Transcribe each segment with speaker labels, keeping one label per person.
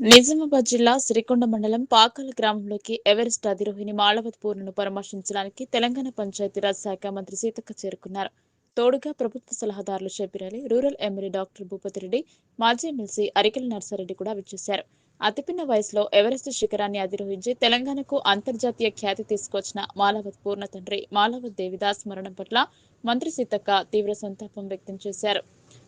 Speaker 1: నిజామాబాద్ జిల్లా శ్రీకొండ మండలం పాకాల గ్రామంలోకి ఎవరెస్ట్ అధిరోహిణి మాళవత్ పూర్ణను పరామర్శించడానికి తెలంగాణ పంచాయతీరాజ్ శాఖ మంత్రి సీతక్క చేరుకున్నారు. తోడుగా ప్రభుత్వ సలహాదారులు Shabbir Ali rural MLA doctor Bhupathi Reddy మాజీ ఎమ్మెల్సీ అరికెల నర్సారెడ్డి కూడా విచ్చేశారు. అతిపిన్న వయసులో ఎవరెస్ట్ శిఖరాన్ని అధిరోహించి తెలంగాణకు అంతర్జాతీయ ఖ్యాతి తీసుకొచ్చిన మాలవత్ పూర్ణ తండ్రి మాలవత్ దేవిదాస్ మరణం పట్ల మంత్రి సీతక్క తీవ్ర సంతాపం వ్యక్తం చేశారు.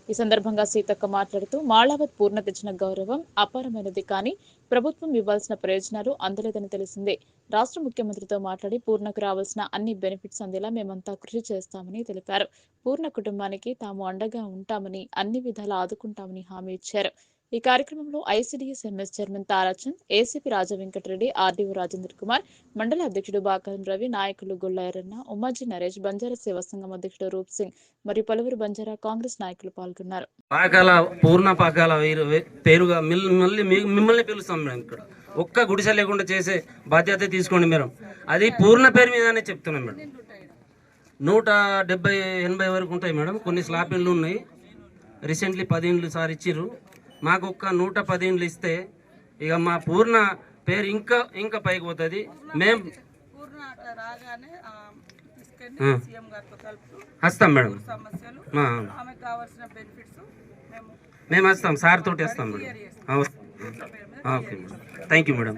Speaker 1: ఈ సందర్భంగా సీతక్క మాట్లాడుతూ మాళావత్ పూర్ణ తెచ్చిన గౌరవం అపారమైనది కానీ ప్రభుత్వం ఇవ్వాల్సిన ప్రయోజనాలు అందలేదని తెలిసిందే. రాష్ట్ర ముఖ్యమంత్రితో మాట్లాడి పూర్ణకు రావాల్సిన అన్ని బెనిఫిట్స్ అందేలా మేమంతా కృషి చేస్తామని తెలిపారు. పూర్ణ కుటుంబానికి తాము అండగా ఉంటామని అన్ని విధాలా ఆదుకుంటామని హామీ ఇచ్చారు. ఈ కార్యక్రమంలో ICDS MS chairman Tarachand ACP Raja Venkata Reddy RDO Rajendra Kumar మండల అధ్యక్షుడు బాకం రవి నాయకులు గుల్లాయరన్న ఉమ్మాజీ నరేష్ బంజారా సేవా సంఘం అధ్యక్షుడు రూప్ సింగ్ మరియు పలువురు బంజారా కాంగ్రెస్ నాయకులు పాల్గొన్నారు.
Speaker 2: పాకాల పూర్ణ పాకాల పేరుగా మిల్- మళ్ళీ మీ- మిమ్మల్ని పిలుస్తాం మేము ఇక్కడ. ఒక్క గుడిసె లేకుండా చేసే బాధ్యత తీసుకోండి మేడం. అది పూర్ణ పేరు మీదనే చెప్తున్నాం మేడం. నూట డెబ్బై ఎనభై వరకు ఉంటాయి మేడం. కొన్ని స్లాబ్ ఉన్నాయి. రీసెంట్లీ పది ఇండ్లు సార్ ఇచ్చిర్రు. మాకు ఒక్క నూట పది ఇండ్లు ఇస్తే ఇక మా పూర్ణ పేరు ఇంకా ఇంకా పైకి పోతుంది. మేం వస్తాం మేడం.
Speaker 3: మేము
Speaker 2: మేము వస్తాం సార్ తోటి వస్తాం madam. Okay. Madam. Thank you madam